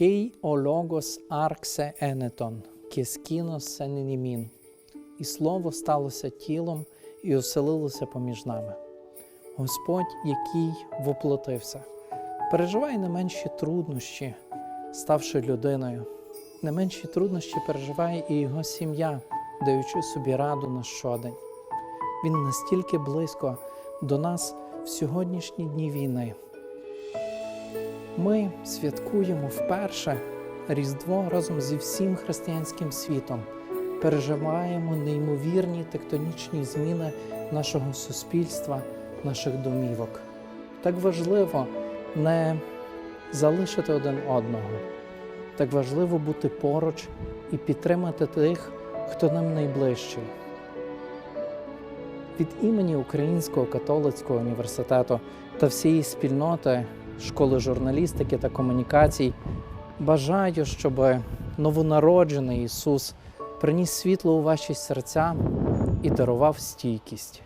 Кей ологос арксе енетон, кескінос сенінімін. І слово сталося тілом і оселилося поміж нами. Господь, який воплотився, переживає не менші труднощі, ставши людиною. Не менші труднощі переживає і його сім'я, даючи собі раду на щодень. Він настільки близько до нас в сьогоднішні дні війни. Ми святкуємо вперше Різдво разом зі всім християнським світом, переживаємо неймовірні тектонічні зміни нашого суспільства, наших домівок. Так важливо не залишити один одного, так важливо бути поруч і підтримати тих, хто нам найближчий. Від імені Українського католицького університету та всієї спільноти школи журналістики та комунікацій бажаю, щоб новонароджений Ісус приніс світло у ваші серця і дарував стійкість.